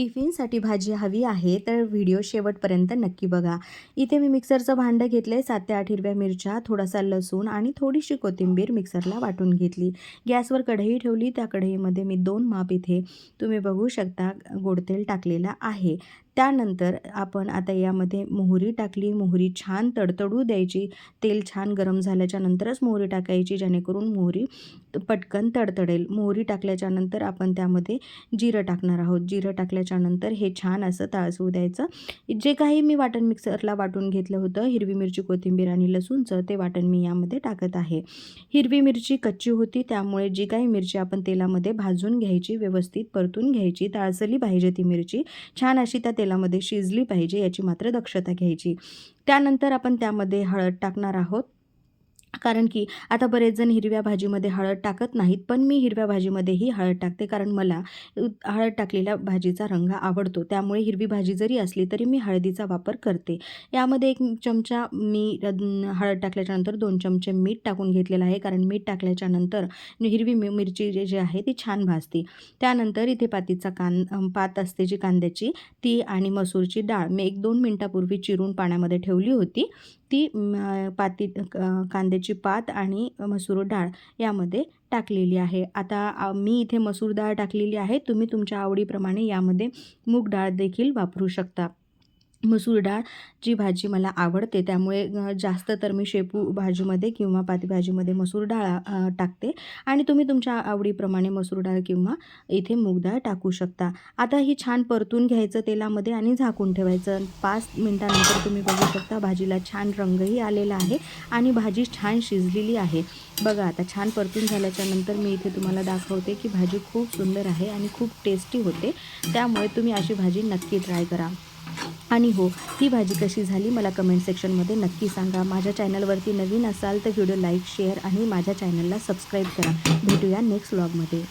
टिफिनसाठी भाजी हवी आहे तर व्हिडिओ शेवटपर्यंत नक्की बघा. इथे मी मिक्सरचं भांडं घेतलं आहे सात ते आठ हिरव्या मिरच्या थोडासा लसूण आणि थोडीशी कोथिंबीर मिक्सरला वाटून घेतली. गॅसवर कढई ठेवली त्या कढईमध्ये मी दोन माप इथे तुम्ही बघू शकता गोडतेल टाकलेलं आहे. त्यानंतर आपण आता यामध्ये मोहरी टाकली मोहरी छान तडतडू द्यायची तेल छान गरम झाल्याच्या नंतरच मोहरी टाकायची जेणेकरून मोहरी पटकन तडतडेल. मोहरी टाकल्याच्यानंतर आपण त्यामध्ये जिरं टाकणार आहोत. जिरं टाकल्याच्यानंतर हे छान असं ताळसू द्यायचं. जे काही मी वाटण मिक्सरला वाटून घेतलं होतं हिरवी मिरची कोथिंबीर आणि लसूणचं ते वाटण मी यामध्ये टाकत आहे. हिरवी मिरची कच्ची होती त्यामुळे जी काही मिरची आपण तेलामध्ये भाजून घ्यायची व्यवस्थित परतून घ्यायची ताळसली पाहिजे ती मिरची छान अशी त्या तेलामध्ये शिजली पाहिजे याची मात्र दक्षता घ्यायची. त्यानंतर आपण त्यामध्ये हळद टाकणार आहोत. कारण की आता बरेच जण हिरव्या भाजीमध्ये हळद टाकत नाहीत पण मी हिरव्या भाजीमध्येही हळद टाकते कारण मला हळद टाकलेल्या भाजीचा रंग आवडतो. त्यामुळे हिरवी भाजी जरी असली तरी मी हळदीचा वापर करते. यामध्ये एक चमचा मी हळद टाकल्याच्यानंतर दोन चमचे मीठ टाकून घेतलेलं आहे. कारण मीठ टाकल्याच्यानंतर हिरवी मि मिरची जे आहे ती छान भाजते. त्यानंतर इथे पातीचा कान पात असते जी कांद्याची ती आणि मसूरची डाळ मी एक दोन मिनटापूर्वी चिरून पाण्यामध्ये ठेवली होती. ती पाती क- कांद्याची पात आणि मसूर डाळ यामध्ये टाकलेली आहे. आता मी इथे मसूर डाळ टाकलेली आहे. तुम्ही तुमच्या आवडीप्रमाणे यामध्ये मूग डाळ देखील वापरू शकता. मसूर डाळची भाजी मला आवडते त्यामुळे जास्त तर मी शेपू भाजीमध्ये किंवा पाती भाजीमध्ये मसूर डाळ टाकते. आणि तुम्ही तुमच्या आवडीप्रमाणे मसूर डाळ किंवा इथे मूग डाळ टाकू शकता. आता ही छान परतून घ्यायचं तेलामध्ये आणि झाकून ठेवायचं. पाच मिनटानंतर तुम्ही बघू शकता भाजीला छान रंगही आलेला आहे आणि भाजी छान शिजलेली आहे. बघा आता छान परतून झाल्याच्यानंतर मी इथे तुम्हाला दाखवते की भाजी खूप सुंदर आहे आणि खूप टेस्टी होते. त्यामुळे तुम्ही अशी भाजी नक्की ट्राय करा. आणि हो ही भाजी कशी झाली मला कमेंट सेक्शनमध्ये नक्की सांगा. माझ्या चॅनलवरती नवीन असाल तर व्हिडिओ लाईक शेअर आणि माझ्या चॅनलला सबस्क्राईब करा. भेटूया नेक्स्ट व्लॉगमध्ये